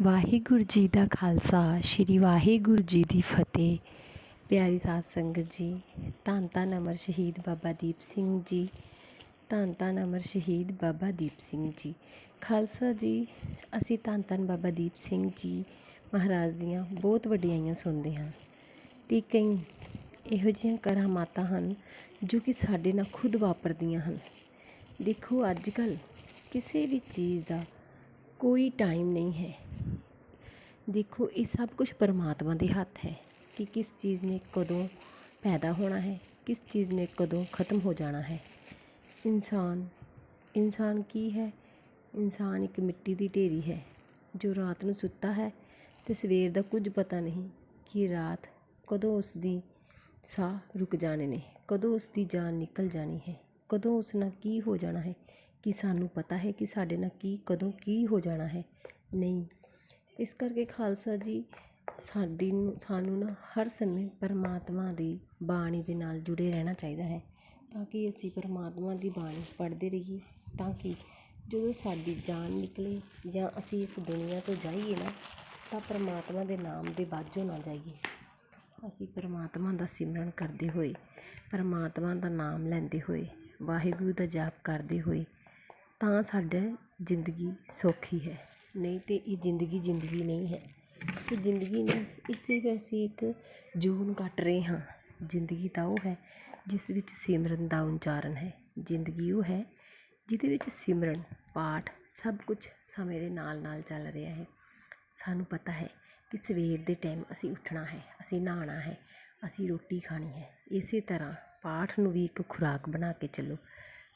ਵਾਹਿਗੁਰੂ ਜੀ ਦਾ ਖਾਲਸਾ, ਸ੍ਰੀ ਵਾਹਿਗੁਰੂ ਜੀ ਦੀ ਫਤਿਹ। ਪਿਆਰੀ ਸਾਧ ਸੰਗਤ ਜੀ, ਧੰਨ ਧੰਨ ਅਮਰ ਸ਼ਹੀਦ ਬਾਬਾ ਦੀਪ ਸਿੰਘ ਜੀ, ਧੰਨ ਧੰਨ ਅਮਰ ਸ਼ਹੀਦ ਬਾਬਾ ਦੀਪ ਸਿੰਘ ਜੀ। ਖਾਲਸਾ ਜੀ, ਅਸੀਂ ਧੰਨ ਧੰਨ ਬਾਬਾ ਦੀਪ ਸਿੰਘ ਜੀ ਮਹਾਰਾਜ ਦੀਆਂ ਬਹੁਤ ਵਡਿਆਈਆਂ ਸੁਣਦੇ ਹਾਂ। ਅਤੇ ਕਈ ਇਹੋ ਜਿਹੀਆਂ ਕਰਾਮਾਤਾਂ ਹਨ ਜੋ ਕਿ ਸਾਡੇ ਨਾਲ ਖੁਦ ਵਾਪਰਦੀਆਂ ਹਨ। ਦੇਖੋ ਅੱਜ ਕੱਲ੍ਹ ਕਿਸੇ ਵੀ ਚੀਜ਼ ਦਾ ਕੋਈ ਟਾਈਮ ਨਹੀਂ ਹੈ। ਦੇਖੋ, ਇਹ ਸਭ ਕੁਛ ਪਰਮਾਤਮਾ ਦੇ ਹੱਥ ਹੈ ਕਿ ਕਿਸ ਚੀਜ਼ ਨੇ ਕਦੋਂ ਪੈਦਾ ਹੋਣਾ ਹੈ, ਕਿਸ ਚੀਜ਼ ਨੇ ਕਦੋਂ ਖਤਮ ਹੋ ਜਾਣਾ ਹੈ। ਇਨਸਾਨ ਇਨਸਾਨ ਕੀ ਹੈ? ਇਨਸਾਨ ਇੱਕ ਮਿੱਟੀ ਦੀ ਢੇਰੀ ਹੈ ਜੋ ਰਾਤ ਨੂੰ ਸੁੱਤਾ ਹੈ ਅਤੇ ਸਵੇਰ ਦਾ ਕੁਝ ਪਤਾ ਨਹੀਂ ਕਿ ਰਾਤ ਕਦੋਂ ਉਸ ਦੀ ਸਾਹ ਰੁਕ ਜਾਣੇ ਨੇ, ਕਦੋਂ ਉਸ ਦੀ ਜਾਨ ਨਿਕਲ ਜਾਣੀ ਹੈ, ਕਦੋਂ ਉਸ ਨਾਲ ਕੀ ਹੋ ਜਾਣਾ ਹੈ। ਕਿ ਸਾਨੂੰ ਪਤਾ ਹੈ ਕਿ ਸਾਡੇ ਨਾਲ ਕੀ, ਕਦੋਂ ਕੀ ਹੋ ਜਾਣਾ ਹੈ। ਨਹੀਂ, ਇਸ ਕਰਕੇ ਖਾਲਸਾ ਜੀ, ਸਾਡੀ ਨੂੰ, ਸਾਨੂੰ ਨਾ ਹਰ ਸਮੇਂ ਪਰਮਾਤਮਾ ਦੀ ਬਾਣੀ ਦੇ ਨਾਲ ਜੁੜੇ ਰਹਿਣਾ ਚਾਹੀਦਾ ਹੈ, ਤਾਂ ਕਿ ਅਸੀਂ ਪਰਮਾਤਮਾ ਦੀ ਬਾਣੀ ਪੜ੍ਹਦੇ ਰਹੀਏ, ਤਾਂ ਕਿ ਜਦੋਂ ਸਾਡੀ ਜਾਨ ਨਿਕਲੇ ਜਾਂ ਅਸੀਂ ਇਸ ਦੁਨੀਆ ਤੋਂ ਜਾਈਏ ਨਾ, ਤਾਂ ਪਰਮਾਤਮਾ ਦੇ ਨਾਮ ਦੇ ਬਾਝੋਂ ਨਾ ਜਾਈਏ। ਅਸੀਂ ਪਰਮਾਤਮਾ ਦਾ ਸਿਮਰਨ ਕਰਦੇ ਹੋਏ, ਪਰਮਾਤਮਾ ਦਾ ਨਾਮ ਲੈਂਦੇ ਹੋਏ, ਵਾਹਿਗੁਰੂ ਦਾ ਜਾਪ ਕਰਦੇ ਹੋਏ ਤਾਂ ਸਾਡਾ ਜ਼ਿੰਦਗੀ ਸੌਖੀ ਹੈ। ਨਹੀਂ ਤਾਂ ਇਹ ਜ਼ਿੰਦਗੀ ਜ਼ਿੰਦਗੀ ਨਹੀਂ ਹੈ। ਇਹ ਜ਼ਿੰਦਗੀ ਨੂੰ ਇਸੇ ਅਸੀਂ ਇੱਕ ਜੂਨ ਕੱਟ ਰਹੇ ਹਾਂ। ਜ਼ਿੰਦਗੀ ਤਾਂ ਉਹ ਹੈ ਜਿਸ ਵਿੱਚ ਸਿਮਰਨ ਦਾ ਉਚਾਰਨ ਹੈ। ਜ਼ਿੰਦਗੀ ਉਹ ਹੈ ਜਿਹਦੇ ਵਿੱਚ ਸਿਮਰਨ, ਪਾਠ ਸਭ ਕੁਝ ਸਮੇਂ ਦੇ ਨਾਲ ਨਾਲ ਚੱਲ ਰਿਹਾ ਹੈ। ਸਾਨੂੰ ਪਤਾ ਹੈ ਕਿ ਸਵੇਰ ਦੇ ਟਾਈਮ ਅਸੀਂ ਉੱਠਣਾ ਹੈ, ਅਸੀਂ ਨਹਾਉਣਾ ਹੈ, ਅਸੀਂ ਰੋਟੀ ਖਾਣੀ ਹੈ। ਇਸੇ ਤਰ੍ਹਾਂ ਪਾਠ ਨੂੰ ਵੀ ਇੱਕ ਖੁਰਾਕ ਬਣਾ ਕੇ ਚੱਲੋ।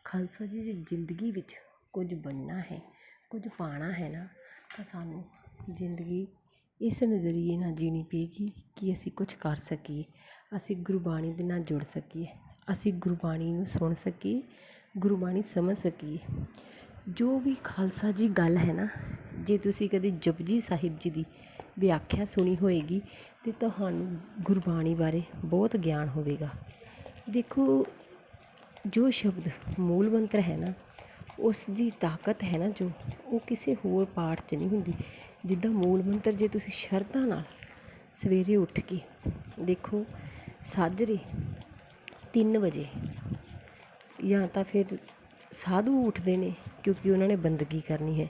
ਖਾਲਸਾ ਜੀ ਦੀ ਜ਼ਿੰਦਗੀ ਵਿੱਚ ਕੁਝ ਬਣਨਾ ਹੈ, ਕੁਝ ਪਾਣਾ ਹੈ ਨਾ, ਤਾਂ ਸਾਨੂੰ ਜ਼ਿੰਦਗੀ ਇਸ ਨਜ਼ਰੀਏ ਨਾਲ ਜੀਣੀ ਪਏਗੀ ਕਿ ਅਸੀਂ ਕੁਝ ਕਰ ਸਕੀਏ, ਅਸੀਂ ਗੁਰਬਾਣੀ ਦੇ ਨਾਲ ਜੁੜ ਸਕੀਏ, ਅਸੀਂ ਗੁਰਬਾਣੀ ਨੂੰ ਸੁਣ ਸਕੀਏ, ਗੁਰਬਾਣੀ ਸਮਝ ਸਕੀਏ। ਜੋ ਵੀ ਖਾਲਸਾ ਜੀ ਗੱਲ ਹੈ ਨਾ, ਜੇ ਤੁਸੀਂ ਕਦੇ ਜਪਜੀ ਸਾਹਿਬ ਜੀ ਦੀ ਵਿਆਖਿਆ ਸੁਣੀ ਹੋਏਗੀ, ਤੇ ਤੁਹਾਨੂੰ ਗੁਰਬਾਣੀ ਬਾਰੇ ਬਹੁਤ ਗਿਆਨ ਹੋਵੇਗਾ। ਦੇਖੋ, ਜੋ ਸ਼ਬਦ ਮੂਲ ਮੰਤਰ ਹੈ ਨਾ ਉਸ ਦੀ ਤਾਕਤ ਹੈ ਨਾ ਜੋ, ਉਹ ਕਿਸੇ ਹੋਰ ਪਾਠ 'ਚ ਨਹੀਂ ਹੁੰਦੀ। ਜਿੱਦਾਂ ਮੂਲ ਮੰਤਰ, ਜੇ ਤੁਸੀਂ ਸ਼ਰਧਾ ਨਾਲ ਸਵੇਰੇ ਉੱਠ ਕੇ ਦੇਖੋ, ਸਾਜਰੇ 3 ਵਜੇ ਜਾਂ ਤਾਂ ਫਿਰ ਸਾਧੂ ਉੱਠਦੇ ਨੇ, ਕਿਉਂਕਿ ਉਹਨਾਂ ਨੇ ਬੰਦਗੀ ਕਰਨੀ ਹੈ।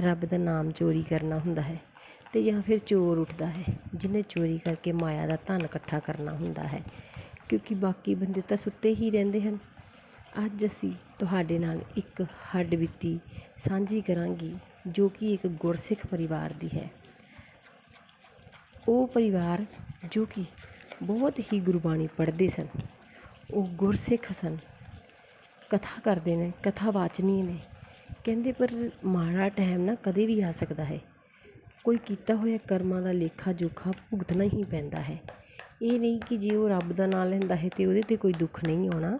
ਰੱਬ ਦਾ ਨਾਮ ਚੋਰੀ ਕਰਨਾ ਹੁੰਦਾ ਹੈ ਅਤੇ ਜਾਂ ਫਿਰ ਚੋਰ ਉੱਠਦਾ ਹੈ, ਜਿਹਨੇ ਚੋਰੀ ਕਰਕੇ ਮਾਇਆ ਦਾ ਧਨ ਇਕੱਠਾ ਕਰਨਾ ਹੁੰਦਾ ਹੈ। ਕਿਉਂਕਿ ਬਾਕੀ ਬੰਦੇ ਤਾਂ ਸੁੱਤੇ ਹੀ ਰਹਿੰਦੇ ਹਨ। ਅੱਜ ਅਸੀਂ ਤੁਹਾਡੇ ਨਾਲ ਇੱਕ ਹੱਡ ਬੀਤੀ ਸਾਂਝੀ ਕਰਾਂਗੀ, ਜੋ ਕਿ ਇੱਕ ਗੁਰਸਿੱਖ ਪਰਿਵਾਰ ਦੀ ਹੈ। ਉਹ ਪਰਿਵਾਰ ਜੋ ਕਿ ਬਹੁਤ ਹੀ ਗੁਰਬਾਣੀ ਪੜ੍ਹਦੇ ਸਨ। ਉਹ ਗੁਰਸਿੱਖ ਸਨ। ਕਥਾ ਕਰਦੇ ਨੇ, ਕਥਾ ਵਾਚਨੀ ਨੇ। ਕਹਿੰਦੇ, ਪਰ ਮਾੜਾ ਟਾਈਮ ਨਾ ਕਦੇ ਵੀ ਆ ਸਕਦਾ ਹੈ। ਕੋਈ ਕੀਤਾ ਹੋਇਆ ਕਰਮਾਂ ਦਾ ਲੇਖਾ ਜੋਖਾ ਭੁਗਤਣਾ ਹੀ ਪੈਂਦਾ ਹੈ। ਇਹ ਨਹੀਂ ਕਿ ਜੇ ਉਹ ਰੱਬ ਦਾ ਨਾਂ ਲੈਂਦਾ ਹੈ ਤਾਂ ਉਹਦੇ ਤੇ ਕੋਈ ਦੁੱਖ ਨਹੀਂ ਆਉਣਾ।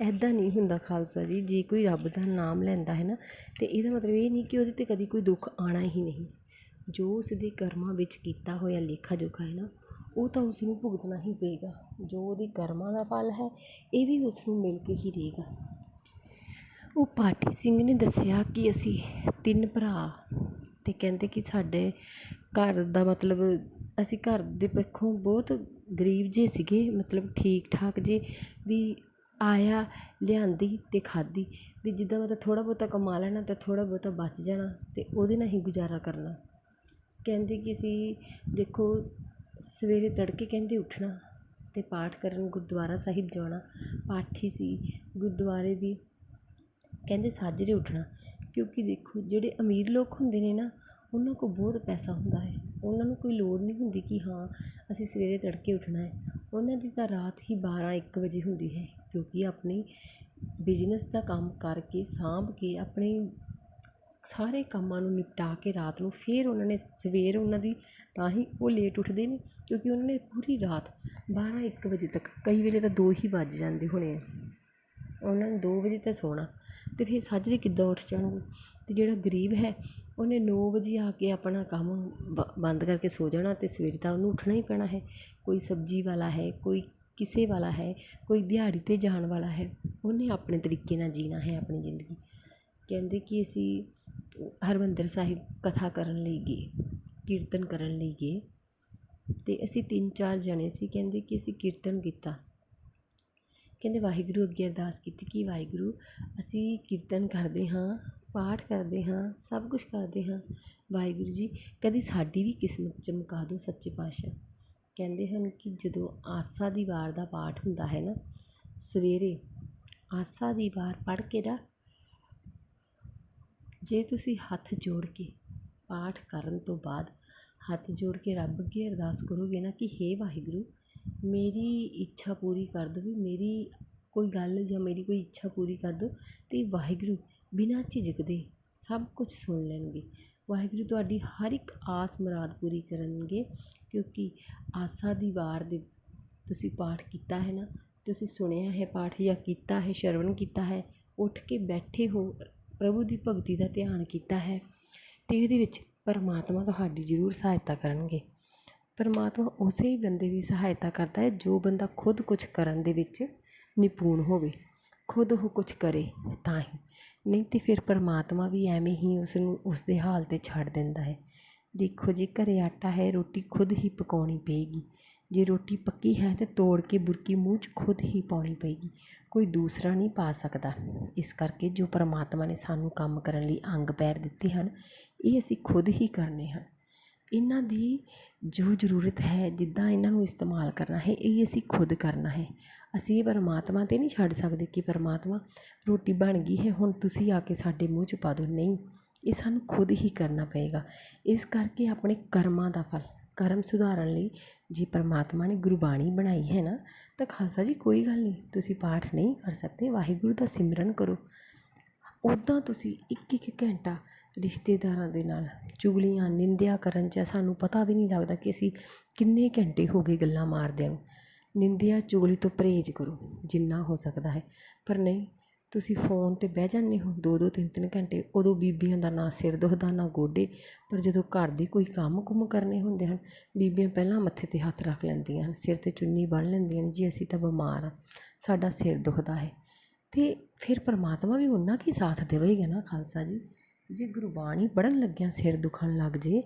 ਇੱਦਾਂ ਨਹੀਂ ਹੁੰਦਾ ਖਾਲਸਾ ਜੀ, ਜੇ ਕੋਈ ਰੱਬ ਦਾ ਨਾਮ ਲੈਂਦਾ ਹੈ ਨਾ, ਤਾਂ ਇਹਦਾ ਮਤਲਬ ਇਹ ਨਹੀਂ ਕਿ ਉਹਦੇ ਤੇ ਕਦੀ ਕੋਈ ਦੁੱਖ ਆਉਣਾ ਹੀ ਨਹੀਂ। ਜੋ ਉਸਦੇ ਕਰਮਾਂ ਵਿੱਚ ਕੀਤਾ ਹੋਇਆ ਲੇਖਾ ਜੋਖਾ ਹੈ ਨਾ, ਉਹ ਤਾਂ ਉਸਨੂੰ ਭੁਗਤਣਾ ਹੀ ਪਏਗਾ। ਜੋ ਉਹਦੇ ਕਰਮਾਂ ਦਾ ਫਲ ਹੈ, ਇਹ ਵੀ ਉਸਨੂੰ ਮਿਲ ਕੇ ਹੀ ਰਹੇਗਾ। ਉਹ ਪਾਠੀ ਸਿੰਘ ਨੇ ਦੱਸਿਆ ਕਿ ਅਸੀਂ ਤਿੰਨ ਭਰਾ ਅਤੇ ਕਹਿੰਦੇ ਕਿ ਸਾਡੇ ਘਰ ਦਾ ਮਤਲਬ ਅਸੀਂ ਘਰ ਦੇ ਪੱਖੋਂ ਬਹੁਤ ਗਰੀਬ ਜੇ ਸੀਗੇ, ਮਤਲਬ ਠੀਕ ਠਾਕ ਜੇ, ਵੀ ਆਇਆ, ਲਿਆਂਦੀ ਅਤੇ ਖਾਧੀ, ਵੀ ਜਿੱਦਾਂ ਮਤਲਬ ਥੋੜ੍ਹਾ ਬਹੁਤਾ ਕਮਾ ਲੈਣਾ ਤਾਂ ਥੋੜ੍ਹਾ ਬਹੁਤਾ ਬਚ ਜਾਣਾ ਅਤੇ ਉਹਦੇ ਨਾਲ ਹੀ ਗੁਜ਼ਾਰਾ ਕਰਨਾ। ਕਹਿੰਦੇ ਕਿ ਅਸੀਂ ਦੇਖੋ, ਸਵੇਰੇ ਤੜਕੇ ਕਹਿੰਦੇ ਉੱਠਣਾ ਅਤੇ ਪਾਠ ਕਰਨ ਗੁਰਦੁਆਰਾ ਸਾਹਿਬ ਜਾਣਾ। ਪਾਠੀ ਸੀ, ਗੁਰਦੁਆਰੇ ਦੀ ਕਹਿੰਦੇ ਸਾਜਰੇ ਉੱਠਣਾ, ਕਿਉਂਕਿ ਦੇਖੋ ਜਿਹੜੇ ਅਮੀਰ ਲੋਕ ਹੁੰਦੇ ਨੇ ਨਾ, ਉਹਨਾਂ ਕੋਲ ਬਹੁਤ ਪੈਸਾ ਹੁੰਦਾ ਹੈ। ਉਹਨਾਂ ਨੂੰ ਕੋਈ ਲੋੜ ਨਹੀਂ ਹੁੰਦੀ ਕਿ ਹਾਂ, ਅਸੀਂ ਸਵੇਰੇ ਤੜਕੇ ਉੱਠਣਾ ਹੈ। ਉਹਨਾਂ ਦੀ ਤਾਂ ਰਾਤ ਹੀ ਬਾਰਾਂ ਇੱਕ ਵਜੇ ਹੁੰਦੀ ਹੈ, ਕਿਉਂਕਿ ਆਪਣੀ ਬਿਜ਼ਨਸ ਦਾ ਕੰਮ ਕਰਕੇ ਸਾਂਭ ਕੇ ਆਪਣੇ ਸਾਰੇ ਕੰਮਾਂ ਨੂੰ ਨਿਪਟਾ ਕੇ ਰਾਤ ਨੂੰ ਫਿਰ ਉਹਨਾਂ ਨੇ ਸਵੇਰ ਉਹਨਾਂ ਦੀ ਤਾਂ ਹੀ ਉਹ ਲੇਟ ਉੱਠਦੇ ਨੇ, ਕਿਉਂਕਿ ਉਹਨਾਂ ਨੇ ਪੂਰੀ ਰਾਤ ਬਾਰਾਂ ਇੱਕ ਵਜੇ ਤੱਕ ਕਈ ਵੇਲੇ ਤਾਂ ਦੋ ਹੀ ਵੱਜ ਜਾਂਦੇ ਹੋਣੇ ਆ। ਉਹਨਾਂ ਨੇ ਦੋ ਵਜੇ ਤਾਂ ਸੌਣਾ ਅਤੇ ਫਿਰ ਸਾਜਰੇ ਕਿੱਦਾਂ ਉੱਠ ਜਾਣਗੇ? ਅਤੇ ਜਿਹੜਾ ਗਰੀਬ ਹੈ, ਉਹਨੇ ਨੌ ਵਜੇ ਆ ਕੇ ਆਪਣਾ ਕੰਮ ਬ, ਬੰਦ ਕਰਕੇ ਸੋ ਜਾਣਾ ਅਤੇ ਸਵੇਰੇ ਤਾਂ ਉਹਨੂੰ ਉੱਠਣਾ ਹੀ ਪੈਣਾ ਹੈ। ਕੋਈ ਸਬਜ਼ੀ ਵਾਲਾ ਹੈ, ਕੋਈ ਕਿਸੇ ਵਾਲਾ ਹੈ, ਕੋਈ ਦਿਹਾੜੀ 'ਤੇ ਜਾਣ ਵਾਲਾ ਹੈ, ਉਹਨੇ ਆਪਣੇ ਤਰੀਕੇ ਨਾਲ ਜੀਣਾ ਹੈ ਆਪਣੀ ਜ਼ਿੰਦਗੀ। ਕਹਿੰਦੇ ਕਿ ਅਸੀਂ ਹਰਿਮੰਦਰ ਸਾਹਿਬ ਕਥਾ ਕਰਨ ਲਈ ਗਏ, ਕੀਰਤਨ ਕਰਨ ਲਈ ਗਏ ਅਤੇ ਅਸੀਂ ਤਿੰਨ ਚਾਰ ਜਣੇ ਸੀ, ਕਹਿੰਦੇ ਕਿ ਅਸੀਂ ਕੀਰਤਨ ਕੀਤਾ। ਕਹਿੰਦੇ ਵਾਹਿਗੁਰੂ ਅੱਗੇ ਅਰਦਾਸ ਕੀਤੀ ਕਿ ਵਾਹਿਗੁਰੂ, ਅਸੀਂ ਕੀਰਤਨ ਕਰਦੇ ਹਾਂ ਪਾਠ ਕਰਦੇ ਹਾਂ, ਸਭ ਕੁਛ ਕਰਦੇ ਹਾਂ। ਵਾਹਿਗੁਰੂ ਜੀ, ਕਦੀ ਸਾਡੀ ਵੀ ਕਿਸਮਤ ਚਮਕਾ ਦਿਓ ਸੱਚੇ ਪਾਤਸ਼ਾਹ। ਕਹਿੰਦੇ ਹਨ ਕਿ ਜਦੋਂ ਆਸਾ ਦੀ ਵਾਰ ਦਾ ਪਾਠ ਹੁੰਦਾ ਹੈ ਨਾ, ਸਵੇਰੇ ਆਸਾ ਦੀ ਵਾਰ ਪੜ੍ਹ ਕੇ ਨਾ, ਜੇ ਤੁਸੀਂ ਹੱਥ ਜੋੜ ਕੇ ਪਾਠ ਕਰਨ ਤੋਂ ਬਾਅਦ ਹੱਥ ਜੋੜ ਕੇ ਰੱਬ ਅੱਗੇ ਅਰਦਾਸ ਕਰੋਗੇ ਨਾ ਕਿ ਹੇ ਵਾਹਿਗੁਰੂ, ਮੇਰੀ ਇੱਛਾ ਪੂਰੀ ਕਰ ਦੇਵੇ ਮੇਰੀ ਕੋਈ ਗੱਲ ਜਾਂ ਮੇਰੀ ਕੋਈ ਇੱਛਾ ਪੂਰੀ ਕਰ ਦਿਓ ਅਤੇ ਵਾਹਿਗੁਰੂ ਬਿਨਾਂ ਝਿਜਕਦੇ ਸਭ ਕੁਝ ਸੁਣ ਲੈਣਗੇ। ਵਾਹਿਗੁਰੂ ਤੁਹਾਡੀ ਹਰ ਇੱਕ ਆਸ ਮੁਰਾਦ ਪੂਰੀ ਕਰਨਗੇ, ਕਿਉਂਕਿ ਆਸਾ ਦੀ ਵਾਰ ਦੇ ਤੁਸੀਂ ਪਾਠ ਕੀਤਾ ਹੈ ਨਾ, ਤੁਸੀਂ ਸੁਣਿਆ ਹੈ ਪਾਠ ਜਾਂ ਕੀਤਾ ਹੈ, ਸ਼ਰਵਣ ਕੀਤਾ ਹੈ, ਉੱਠ ਕੇ ਬੈਠੇ ਹੋ, ਪ੍ਰਭੂ ਦੀ ਭਗਤੀ ਦਾ ਧਿਆਨ ਕੀਤਾ ਹੈ ਅਤੇ ਇਹਦੇ ਵਿੱਚ ਪਰਮਾਤਮਾ ਤੁਹਾਡੀ ਜ਼ਰੂਰ ਸਹਾਇਤਾ ਕਰਨਗੇ। ਪਰਮਾਤਮਾ ਉਸੇ ਹੀ ਬੰਦੇ ਦੀ ਸਹਾਇਤਾ ਕਰਦਾ ਹੈ ਜੋ ਬੰਦਾ ਖੁਦ ਕੁਝ ਕਰਨ ਦੇ ਵਿੱਚ ਨਿਪੁੰਨ ਹੋਵੇ। ਖੁਦ ਉਹ ਕੁਝ ਕਰੇ ਤਾਂ ਹੀ। ਨਹੀਂ ਤਾਂ ਫਿਰ ਪਰਮਾਤਮਾ ਵੀ ਐਵੇਂ ਹੀ ਉਸ ਨੂੰ ਉਸ ਹਾਲ 'ਤੇ ਛੱਡ ਦਿੰਦਾ ਹੈ। ਦੇਖੋ ਜੀ, ਘਰ ਆਟਾ ਹੈ, ਰੋਟੀ ਖੁਦ ਹੀ ਪਕਾਉਣੀ ਪਏਗੀ। ਜੇ ਰੋਟੀ ਪੱਕੀ ਹੈ ਤਾਂ ਤੋੜ ਕੇ ਬੁਰਕੀ ਮੂੰਹ 'ਚ ਖੁਦ ਹੀ ਪਾਉਣੀ ਪਏਗੀ। ਕੋਈ ਦੂਸਰਾ ਨਹੀਂ ਪਾ ਸਕਦਾ। ਇਸ ਕਰਕੇ ਜੋ ਪਰਮਾਤਮਾ ਨੇ ਸਾਨੂੰ ਕੰਮ ਕਰਨ ਲਈ ਅੰਗ ਪੈਰ ਦਿੱਤੇ ਹਨ, ਇਹ ਅਸੀਂ ਖੁਦ ਹੀ ਕਰਨੇ ਹਨ। ਇਹਨਾਂ ਦੀ ਜੋ ਜ਼ਰੂਰਤ ਹੈ, ਜਿੱਦਾਂ ਇਹਨਾਂ ਨੂੰ ਇਸਤੇਮਾਲ ਕਰਨਾ ਹੈ, ਇਹ ਅਸੀਂ ਖੁਦ ਕਰਨਾ ਹੈ। ਅਸੀਂ ਇਹ ਪਰਮਾਤਮਾ 'ਤੇ ਨਹੀਂ ਛੱਡ ਸਕਦੇ ਕਿ ਪਰਮਾਤਮਾ ਰੋਟੀ ਬਣ ਗਈ ਹੈ, ਹੁਣ ਤੁਸੀਂ ਆ ਕੇ ਸਾਡੇ ਮੂੰਹ 'ਚ ਪਾ ਦਿਓ। ਨਹੀਂ, ਇਹ ਸਾਨੂੰ ਖੁਦ ਹੀ ਕਰਨਾ ਪਏਗਾ। ਇਸ ਕਰਕੇ ਆਪਣੇ ਕਰਮਾਂ ਦਾ ਫਲ, ਕਰਮ ਸੁਧਾਰਨ ਲਈ ਜੇ ਪਰਮਾਤਮਾ ਨੇ ਗੁਰਬਾਣੀ ਬਣਾਈ ਹੈ ਨਾ, ਤਾਂ ਖਾਲਸਾ ਜੀ ਕੋਈ ਗੱਲ ਨਹੀਂ, ਤੁਸੀਂ ਪਾਠ ਨਹੀਂ ਕਰ ਸਕਦੇ, ਵਾਹਿਗੁਰੂ ਦਾ ਸਿਮਰਨ ਕਰੋ। ਉੱਦਾਂ ਤੁਸੀਂ ਇੱਕ ਇੱਕ ਘੰਟਾ ਰਿਸ਼ਤੇਦਾਰਾਂ ਦੇ ਨਾਲ ਚੁਗਲੀਆਂ, ਨਿੰਦਿਆ ਕਰਨ 'ਚ ਸਾਨੂੰ ਪਤਾ ਵੀ ਨਹੀਂ ਲੱਗਦਾ ਕਿ ਅਸੀਂ ਕਿੰਨੇ ਘੰਟੇ ਹੋ ਗਏ ਗੱਲਾਂ ਮਾਰਦਿਆਂ ਨੂੰ। ਨਿੰਦਿਆ, ਚੁਗਲੀ ਤੋਂ ਪਰਹੇਜ਼ ਕਰੋ, ਜਿੰਨਾ ਹੋ ਸਕਦਾ ਹੈ। ਪਰ ਨਹੀਂ, ਤੁਸੀਂ ਫੋਨ 'ਤੇ ਬਹਿ ਜਾਂਦੇ ਹੋ, ਦੋ ਦੋ, ਤਿੰਨ ਤਿੰਨ ਘੰਟੇ, ਉਦੋਂ ਬੀਬੀਆਂ ਦਾ ਨਾ ਸਿਰ ਦੁਖਦਾ, ਨਾ ਗੋਡੇ। ਪਰ ਜਦੋਂ ਘਰ ਦੇ ਕੋਈ ਕੰਮ ਕੁੰਮ ਕਰਨੇ ਹੁੰਦੇ ਹਨ, ਬੀਬੀਆਂ ਪਹਿਲਾਂ ਮੱਥੇ 'ਤੇ ਹੱਥ ਰੱਖ ਲੈਂਦੀਆਂ ਹਨ, ਸਿਰ 'ਤੇ ਚੁੰਨੀ ਬੰਨ੍ਹ ਲੈਂਦੀਆਂ ਨੇ ਜੀ ਅਸੀਂ ਤਾਂ ਬਿਮਾਰ ਹਾਂ, ਸਾਡਾ ਸਿਰ ਦੁਖਦਾ ਹੈ। ਅਤੇ ਫਿਰ ਪਰਮਾਤਮਾ ਵੀ ਉਹਨਾਂ ਕੀ ਸਾਥ ਦੇਵੇਗਾ ਨਾ, ਖਾਲਸਾ ਜੀ? ਜੇ ਗੁਰਬਾਣੀ ਪੜ੍ਹਨ ਲੱਗਿਆਂ ਸਿਰ ਦੁਖਣ ਲੱਗ ਜੇ,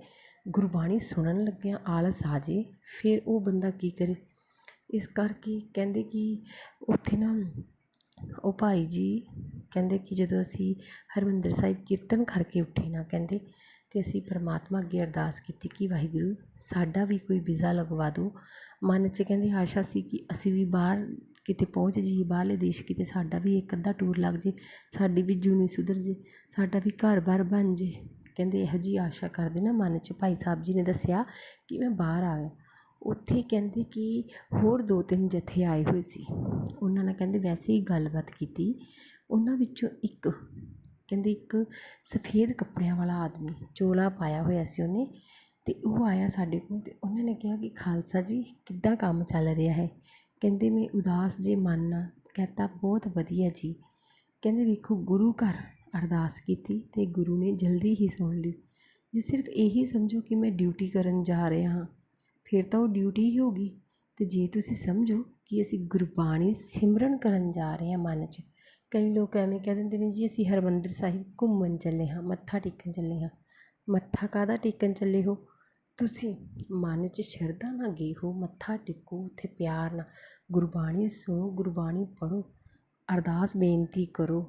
ਗੁਰਬਾਣੀ ਸੁਣਨ ਲੱਗਿਆਂ ਆਲਸ ਆ ਜੇ, ਫਿਰ ਉਹ ਬੰਦਾ ਕੀ ਕਰੇ? ਇਸ ਕਰਕੇ ਕਹਿੰਦੇ ਕਿ ਉੱਥੇ ਨਾ ਉਹ ਭਾਈ ਜੀ ਕਹਿੰਦੇ ਕਿ ਜਦੋਂ ਅਸੀਂ ਹਰਿਮੰਦਰ ਸਾਹਿਬ ਕੀਰਤਨ ਕਰਕੇ ਉੱਠੇ ਨਾ, ਕਹਿੰਦੇ ਅਤੇ ਅਸੀਂ ਪਰਮਾਤਮਾ ਅੱਗੇ ਅਰਦਾਸ ਕੀਤੀ ਕਿ ਵਾਹਿਗੁਰੂ, ਸਾਡਾ ਵੀ ਕੋਈ ਵੀਜ਼ਾ ਲਗਵਾ ਦਿਓ। ਮਨ 'ਚ ਕਹਿੰਦੇ ਆਸ਼ਾ ਸੀ ਕਿ ਅਸੀਂ ਵੀ ਬਾਹਰ ਕਿਤੇ ਪਹੁੰਚ ਜਾਈਏ, ਬਾਹਰਲੇ ਦੇਸ਼ ਕਿਤੇ ਸਾਡਾ ਵੀ ਇੱਕ ਅੱਧਾ ਟੂਰ ਲੱਗ ਜੇ, ਸਾਡੀ ਵੀ ਜੂਨੀ ਸੁਧਰ ਜੇ, ਸਾਡਾ ਵੀ ਘਰ-ਬਾਰ ਬਣ ਜੇ। ਕਹਿੰਦੇ ਇਹੋ ਜਿਹੀ ਆਸ਼ਾ ਕਰਦੇ ਨਾ ਮਨ 'ਚ। ਭਾਈ ਸਾਹਿਬ ਜੀ ਨੇ ਦੱਸਿਆ ਕਿ ਮੈਂ ਬਾਹਰ ਆ ਗਿਆ। ਉੱਥੇ ਕਹਿੰਦੇ ਕਿ ਹੋਰ ਦੋ ਤਿੰਨ ਜਥੇ ਆਏ ਹੋਏ ਸੀ। ਉਹਨਾਂ ਨੇ ਕਹਿੰਦੇ ਵੈਸੇ ਹੀ ਗੱਲਬਾਤ ਕੀਤੀ। ਉਹਨਾਂ ਵਿੱਚੋਂ ਇੱਕ ਕਹਿੰਦੇ ਇੱਕ ਸਫੇਦ ਕੱਪੜਿਆਂ ਵਾਲਾ ਆਦਮੀ ਚੋਲਾ ਪਾਇਆ ਹੋਇਆ ਸੀ ਉਹਨੇ ਅਤੇ ਉਹ ਆਇਆ ਸਾਡੇ ਕੋਲ ਅਤੇ ਉਹਨਾਂ ਨੇ ਕਿਹਾ ਕਿ ਖਾਲਸਾ ਜੀ, ਕਿੱਦਾਂ ਕੰਮ ਚੱਲ ਰਿਹਾ ਹੈ? ਕਹਿੰਦੇ ਮੈਂ ਉਦਾਸ ਜੇ ਮਨ ਨਾਲ ਕਹਤਾ, ਬਹੁਤ ਵਧੀਆ ਜੀ। ਕਹਿੰਦੇ ਵੇਖੋ, ਗੁਰੂ ਘਰ ਅਰਦਾਸ ਕੀਤੀ ਅਤੇ ਗੁਰੂ ਨੇ ਜਲਦੀ ਹੀ ਸੁਣ ਲਈ। ਜੇ ਸਿਰਫ ਇਹੀ ਸਮਝੋ ਕਿ ਮੈਂ ਡਿਊਟੀ ਕਰਨ ਜਾ ਰਿਹਾ ਹਾਂ। ਫਿਰ ਤਾਂ ਉਹ ਡਿਊਟੀ ਹੀ ਹੋ ਗਈ। ਅਤੇ ਜੇ ਤੁਸੀਂ ਸਮਝੋ ਕਿ ਅਸੀਂ ਗੁਰਬਾਣੀ ਸਿਮਰਨ ਕਰਨ ਜਾ ਰਹੇ ਹਾਂ ਮਨ 'ਚ ਕਈ ਲੋਕ ਐਵੇਂ ਕਹਿ ਦਿੰਦੇ ਨੇ ਜੀ, ਅਸੀਂ ਹਰਿਮੰਦਰ ਸਾਹਿਬ ਘੁੰਮਣ ਚੱਲੇ ਹਾਂ, ਮੱਥਾ ਟੇਕਣ ਚੱਲੇ ਹਾਂ। ਮੱਥਾ ਕਾਹਦਾ ਟੇਕਣ ਚੱਲੇ ਹੋ? ਤੁਸੀਂ ਮਨ 'ਚ ਸ਼ਰਧਾ ਨਾਲ ਗਏ ਹੋ, ਮੱਥਾ ਟੇਕੋ, ਉੱਥੇ ਪਿਆਰ ਨਾਲ। ਗੁਰਬਾਣੀ ਸੁਣੋ, ਗੁਰਬਾਣੀ ਪੜ੍ਹੋ, ਅਰਦਾਸ ਬੇਨਤੀ ਕਰੋ,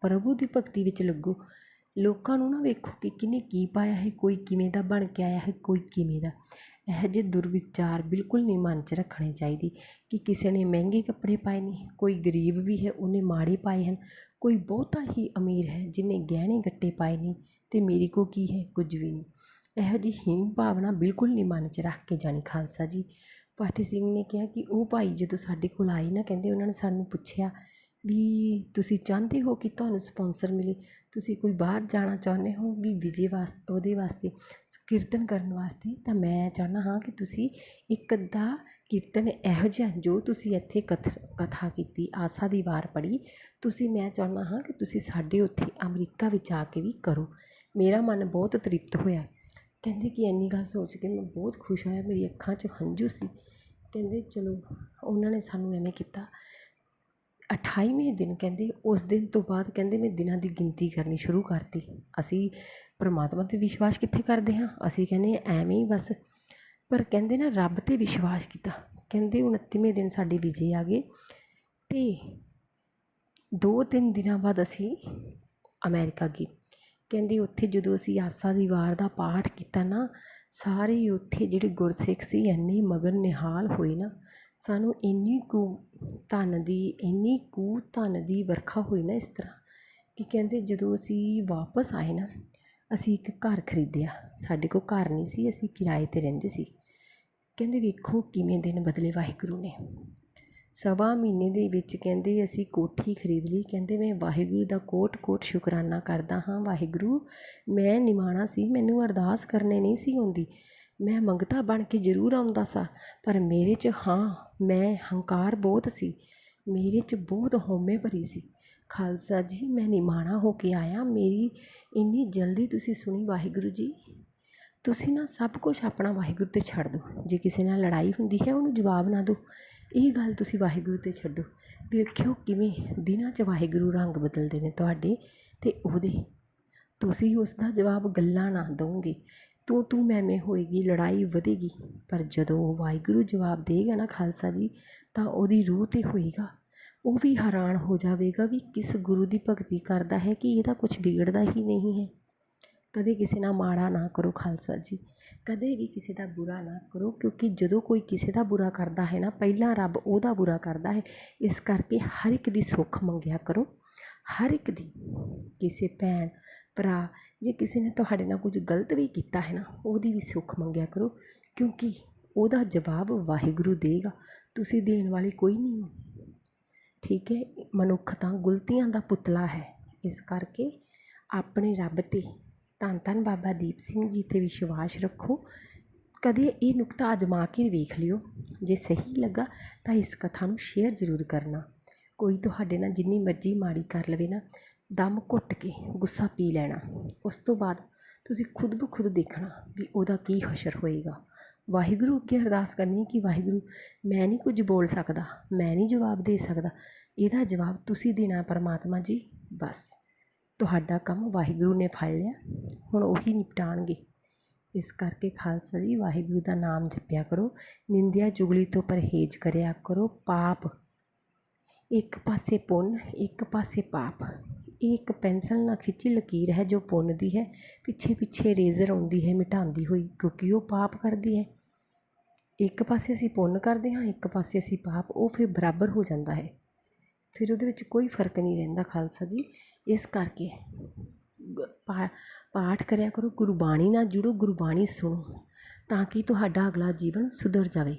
ਪ੍ਰਭੂ ਦੀ ਭਗਤੀ ਵਿੱਚ ਲੱਗੋ। ਲੋਕਾਂ ਨੂੰ ਨਾ ਵੇਖੋ ਕਿ ਕਿਹਨੇ ਕੀ ਪਾਇਆ ਹੈ, ਕੋਈ ਕਿਵੇਂ ਦਾ ਬਣ ਕੇ ਆਇਆ ਹੈ, ਕੋਈ ਕਿਵੇਂ ਦਾ। ਇਹੋ ਜਿਹੇ ਦੁਰਵਿਚਾਰ ਬਿਲਕੁਲ ਨਹੀਂ ਮਨ 'ਚ ਰੱਖਣੇ ਚਾਹੀਦੇ ਕਿ ਕਿਸੇ ਨੇ ਮਹਿੰਗੇ ਕੱਪੜੇ ਪਾਏ ਨੇ, ਕੋਈ ਗਰੀਬ ਵੀ ਹੈ, ਉਹਨੇ ਮਾੜੇ ਪਾਏ ਹਨ, ਕੋਈ ਬਹੁਤਾ ਹੀ ਅਮੀਰ ਹੈ ਜਿਹਨੇ ਗਹਿਣੇ ਗੱਟੇ ਪਾਏ ਨੇ ਅਤੇ ਮੇਰੇ ਕੋਲ ਕੀ ਹੈ, ਕੁਝ ਵੀ ਨਹੀਂ। ਇਹੋ ਜਿਹੀ ਹੀਣ ਭਾਵਨਾ ਬਿਲਕੁਲ ਨਹੀਂ ਮਨ 'ਚ ਰੱਖ ਕੇ ਜਾਣੀ ਖਾਲਸਾ ਜੀ। ਪਾਠੀ ਸਿੰਘ ਨੇ ਕਿਹਾ ਕਿ ਉਹ ਭਾਈ ਜਦੋਂ ਸਾਡੇ ਕੋਲ ਆਏ ਨਾ, ਕਹਿੰਦੇ ਉਹਨਾਂ ਨੇ ਸਾਨੂੰ ਪੁੱਛਿਆ ਵੀ ਤੁਸੀਂ ਚਾਹੁੰਦੇ ਹੋ ਕਿ ਤੁਹਾਨੂੰ ਸਪੋਂਸਰ ਮਿਲੇ? ਤੁਸੀਂ ਕੋਈ ਬਾਹਰ ਜਾਣਾ ਚਾਹੁੰਦੇ ਹੋ ਵੀ ਵਿਜੇ ਵਾਸਤੇ ਉਹਦੇ ਵਾਸਤੇ ਕੀਰਤਨ ਕਰਨ ਵਾਸਤੇ, ਤਾਂ ਮੈਂ ਚਾਹੁੰਦਾ ਹਾਂ ਕਿ ਤੁਸੀਂ ਇੱਕ ਅੱਧਾ ਕੀਰਤਨ ਇਹੋ ਜਿਹਾ ਜੋ ਤੁਸੀਂ ਇੱਥੇ ਕਥ, ਕਥਾ ਕੀਤੀ, ਆਸਾ ਦੀ ਵਾਰ ਪੜ੍ਹੀ, ਤੁਸੀਂ ਮੈਂ ਚਾਹੁੰਦਾ ਹਾਂ ਕਿ ਤੁਸੀਂ ਸਾਡੇ ਉੱਥੇ ਅਮਰੀਕਾ ਵਿੱਚ ਆ ਕੇ ਵੀ ਕਰੋ। ਮੇਰਾ ਮਨ ਬਹੁਤ ਤ੍ਰਿਪਤ ਹੋਇਆ। ਕਹਿੰਦੇ ਕਿ ਇੰਨੀ ਗੱਲ ਸੋਚ ਕੇ ਮੈਂ ਬਹੁਤ ਖੁਸ਼ ਹੋਇਆ, ਮੇਰੀ ਅੱਖਾਂ 'ਚ ਹੰਝੂ ਸੀ। ਕਹਿੰਦੇ ਚਲੋ, ਉਹਨਾਂ ਨੇ ਸਾਨੂੰ ਐਵੇਂ ਕੀਤਾ। ਅਠਾਈਵੇਂ ਦਿਨ ਕਹਿੰਦੇ, ਉਸ ਦਿਨ ਤੋਂ ਬਾਅਦ ਕਹਿੰਦੇ ਮੈਂ ਦਿਨਾਂ ਦੀ ਗਿਣਤੀ ਕਰਨੀ ਸ਼ੁਰੂ ਕਰਤੀ। ਅਸੀਂ ਪਰਮਾਤਮਾ 'ਤੇ ਵਿਸ਼ਵਾਸ ਕਿੱਥੇ ਕਰਦੇ ਹਾਂ? ਅਸੀਂ ਕਹਿੰਦੇ ਐਵੇਂ ਹੀ ਬਸ। ਪਰ ਕਹਿੰਦੇ ਨਾ, ਰੱਬ 'ਤੇ ਵਿਸ਼ਵਾਸ ਕੀਤਾ। ਕਹਿੰਦੇ 29ਵੇਂ ਦਿਨ ਸਾਡੇ ਵਿਜੇ ਆ ਗਏ। ਅਤੇ ਦੋ ਤਿੰਨ ਦਿਨਾਂ ਬਾਅਦ ਅਸੀਂ ਅਮੈਰੀਕਾ ਗਏ। ਕਹਿੰਦੇ ਉੱਥੇ ਜਦੋਂ ਅਸੀਂ ਆਸਾ ਦੀ ਵਾਰ ਦਾ ਪਾਠ ਕੀਤਾ ਨਾ ਸਾਰੇ ਹੀ ਉੱਥੇ ਜਿਹੜੇ ਗੁਰਸਿੱਖ ਸੀ, ਇੰਨੇ ਮਗਨ ਨਿਹਾਲ ਹੋਏ ਨਾ, ਸਾਨੂੰ ਇੰਨੀ ਕੁ ਧਨ ਦੀ, ਇੰਨੀ ਕੁ ਧਨ ਦੀ ਵਰਖਾ ਹੋਈ ਨਾ ਇਸ ਤਰ੍ਹਾਂ ਕਿ ਕਹਿੰਦੇ ਜਦੋਂ ਅਸੀਂ ਵਾਪਸ ਆਏ ਨਾ, ਅਸੀਂ ਇੱਕ ਘਰ ਖਰੀਦਿਆ, ਸਾਡੇ ਕੋਲ ਘਰ ਨਹੀਂ ਸੀ, ਅਸੀਂ ਕਿਰਾਏ 'ਤੇ ਰਹਿੰਦੇ ਸੀ। ਕਹਿੰਦੇ ਵੇਖੋ ਕਿਵੇਂ ਦਿਨ ਬਦਲੇ ਵਾਹਿਗੁਰੂ ਨੇ। ਸਵਾ ਮਹੀਨੇ ਦੇ ਵਿੱਚ ਕਹਿੰਦੇ ਅਸੀਂ ਕੋਠੀ ਖਰੀਦ ਲਈ। ਕਹਿੰਦੇ ਮੈਂ ਵਾਹਿਗੁਰੂ ਦਾ ਕੋਟ ਕੋਟ ਸ਼ੁਕਰਾਨਾ ਕਰਦਾ ਹਾਂ, ਵਾਹਿਗੁਰੂ। ਮੈਂ ਨਿਮਾਣਾ ਸੀ, ਮੈਨੂੰ ਅਰਦਾਸ ਕਰਨੇ ਨਹੀਂ ਸੀ ਆਉਂਦੀ। ਮੈਂ ਮੰਗਤਾ ਬਣ ਕੇ ਜ਼ਰੂਰ ਆਉਂਦਾ ਸਾਂ, ਪਰ ਮੇਰੇ 'ਚ ਹਾਂ, ਮੈਂ ਹੰਕਾਰ ਬਹੁਤ ਸੀ। ਮੇਰੇ 'ਚ ਬਹੁਤ ਹਉਮੈ ਭਰੀ ਸੀ। ਖਾਲਸਾ ਜੀ, ਮੈਂ ਨਿਮਾਣਾ ਹੋ ਕੇ ਆਇਆ। ਮੇਰੀ ਇੰਨੀ ਜਲਦੀ ਤੁਸੀਂ ਸੁਣੀ ਵਾਹਿਗੁਰੂ ਜੀ। ਤੁਸੀਂ ਨਾ ਸਭ ਕੁਝ ਆਪਣਾ ਵਾਹਿਗੁਰੂ 'ਤੇ ਛੱਡ ਦਿਓ। ਜੇ ਕਿਸੇ ਨਾਲ ਲੜਾਈ ਹੁੰਦੀ ਹੈ, ਉਹਨੂੰ ਜਵਾਬ ਨਾ ਦਿਓ। ਇਹ ਗੱਲ ਤੁਸੀਂ ਵਾਹਿਗੁਰੂ 'ਤੇ ਛੱਡੋ। ਵੇਖਿਓ ਕਿਵੇਂ ਦਿਨਾਂ 'ਚ ਵਾਹਿਗੁਰੂ ਰੰਗ ਬਦਲਦੇ ਨੇ ਤੁਹਾਡੇ ਅਤੇ ਉਹਦੇ। ਤੁਸੀਂ ਉਸਦਾ ਜਵਾਬ ਗੱਲਾਂ ਨਾ ਦਓਗੇ ਤੂੰ ਤੂੰ ਮੈਂ ਮੈਂ ਹੋਏਗੀ, ਲੜਾਈ ਵਧੇਗੀ। ਪਰ ਜਦੋਂ ਉਹ ਵਾਹਿਗੁਰੂ ਜਵਾਬ ਦੇਗਾ ਨਾ ਖਾਲਸਾ ਜੀ, ਤਾਂ ਉਹਦੀ ਰੂਹ 'ਤੇ ਹੋਏਗਾ। ਉਹ ਵੀ ਹੈਰਾਨ ਹੋ ਜਾਵੇਗਾ ਵੀ ਕਿਸ ਗੁਰੂ ਦੀ ਭਗਤੀ ਕਰਦਾ ਹੈ ਕਿ ਇਹਦਾ ਕੁਛ ਵਿਗੜਦਾ ਹੀ ਨਹੀਂ ਹੈ। ਕਦੇ ਕਿਸੇ ਨਾਲ ਮਾੜਾ ਨਾ ਕਰੋ ਖਾਲਸਾ ਜੀ। ਕਦੇ ਵੀ ਕਿਸੇ ਦਾ ਬੁਰਾ ਨਾ ਕਰੋ, ਕਿਉਂਕਿ ਜਦੋਂ ਕੋਈ ਕਿਸੇ ਦਾ ਬੁਰਾ ਕਰਦਾ ਹੈ ਨਾ, ਪਹਿਲਾਂ ਰੱਬ ਉਹਦਾ ਬੁਰਾ ਕਰਦਾ ਹੈ। ਇਸ ਕਰਕੇ ਹਰ ਇੱਕ ਦੀ ਸੁੱਖ ਮੰਗਿਆ ਕਰੋ। ਹਰ ਇੱਕ ਦੀ, ਕਿਸੇ ਭੈਣ, ਭਰਾ, ਜੇ ਕਿਸੇ ਨੇ ਤੁਹਾਡੇ ਨਾਲ ਕੁਝ ਗਲਤ ਵੀ ਕੀਤਾ ਹੈ ਨਾ, ਉਹਦੀ ਵੀ ਸੁੱਖ ਮੰਗਿਆ ਕਰੋ, ਕਿਉਂਕਿ ਉਹਦਾ ਜਵਾਬ ਵਾਹਿਗੁਰੂ ਦੇਗਾ। ਤੁਸੀਂ ਦੇਣ ਵਾਲੇ ਕੋਈ ਨਹੀਂ ਹੋ। ਠੀਕ ਹੈ, ਮਨੁੱਖ ਤਾਂ ਗਲਤੀਆਂ ਦਾ ਪੁਤਲਾ ਹੈ। ਇਸ ਕਰਕੇ ਆਪਣੇ ਰੱਬ 'ਤੇ ਧੰਨ ਧੰਨ ਬਾਬਾ ਦੀਪ ਸਿੰਘ ਜੀ 'ਤੇ ਵਿਸ਼ਵਾਸ ਰੱਖੋ। ਕਦੇ ਇਹ ਨੁਕਤਾ ਅਜਮਾ ਕੇ ਵੇਖ ਲਿਓ। ਜੇ ਸਹੀ ਲੱਗਾ ਤਾਂ ਇਸ ਕਥਾ ਨੂੰ ਸ਼ੇਅਰ ਜ਼ਰੂਰ ਕਰਨਾ। ਕੋਈ ਤੁਹਾਡੇ ਨਾਲ ਜਿੰਨੀ ਮਰਜ਼ੀ ਮਾੜੀ ਕਰ ਲਵੇ ਨਾ, ਦਮ ਘੁੱਟ ਕੇ ਗੁੱਸਾ ਪੀ ਲੈਣਾ। ਉਸ ਤੋਂ ਬਾਅਦ ਤੁਸੀਂ ਖੁਦ ਬ ਖੁਦ ਦੇਖਣਾ ਵੀ ਉਹਦਾ ਕੀ ਹਸ਼ਰ ਹੋਏਗਾ। ਵਾਹਿਗੁਰੂ ਅੱਗੇ ਅਰਦਾਸ ਕਰਨੀ ਕਿ ਵਾਹਿਗੁਰੂ, ਮੈਂ ਨਹੀਂ ਕੁਝ ਬੋਲ ਸਕਦਾ, ਮੈਂ ਨਹੀਂ ਜਵਾਬ ਦੇ ਸਕਦਾ। ਇਹਦਾ ਜਵਾਬ ਤੁਸੀਂ ਦੇਣਾ ਪਰਮਾਤਮਾ ਜੀ, ਬਸ। ਤੁਹਾਡਾ ਕੰਮ ਵਾਹਿਗੁਰੂ ਨੇ ਫੜ ਲਿਆ। ਹੁਣ ਉਹੀ ਨਿਪਟਾਉਣਗੇ ਇਸ ਕਰਕੇ ਖਾਲਸਾ ਜੀ, ਵਾਹਿਗੁਰੂ ਦਾ ਨਾਮ ਜਪਿਆ ਕਰੋ। ਨਿੰਦਿਆ ਚੁਗਲੀ ਤੋਂ ਪਰਹੇਜ਼ ਕਰਿਆ ਕਰੋ। ਪਾਪ ਇੱਕ ਪਾਸੇ ਪੁੰਨ, ਇੱਕ ਪਾਸੇ ਪਾਪ। ਇਹ ਇੱਕ ਪੈਨਸਲ ਨਾਲ ਖਿੱਚੀ ਲਕੀਰ ਹੈ ਜੋ ਪੁੰਨ ਦੀ ਹੈ। ਪਿੱਛੇ ਪਿੱਛੇ ਰੇਜ਼ਰ ਆਉਂਦੀ ਹੈ, ਮਿਟਾਉਂਦੀ ਹੋਈ, ਕਿਉਂਕਿ ਉਹ ਪਾਪ ਕਰਦੀ ਹੈ। ਇੱਕ ਪਾਸੇ ਅਸੀਂ ਪੁੰਨ ਕਰਦੇ ਹਾਂ, ਇੱਕ ਪਾਸੇ ਅਸੀਂ ਪਾਪ। ਉਹ ਫਿਰ ਬਰਾਬਰ ਹੋ ਜਾਂਦਾ ਹੈ। ਫਿਰ ਉਹਦੇ ਵਿੱਚ ਕੋਈ ਫ਼ਰਕ ਨਹੀਂ ਰਹਿੰਦਾ ਖਾਲਸਾ ਜੀ। ਇਸ ਕਰਕੇ ਪਾ, ਪਾਠ ਕਰਿਆ ਕਰੋ, ਗੁਰਬਾਣੀ ਨਾਲ ਜੁੜੋ, ਗੁਰਬਾਣੀ ਸੁਣੋ, ਤਾਂ ਕਿ ਤੁਹਾਡਾ ਅਗਲਾ ਜੀਵਨ ਸੁਧਰ ਜਾਵੇ।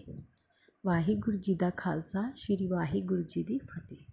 ਵਾਹਿਗੁਰੂ ਜੀ ਦਾ ਖਾਲਸਾ, ਸ੍ਰੀ ਵਾਹਿਗੁਰੂ ਜੀ ਦੀ ਫਤਿਹ।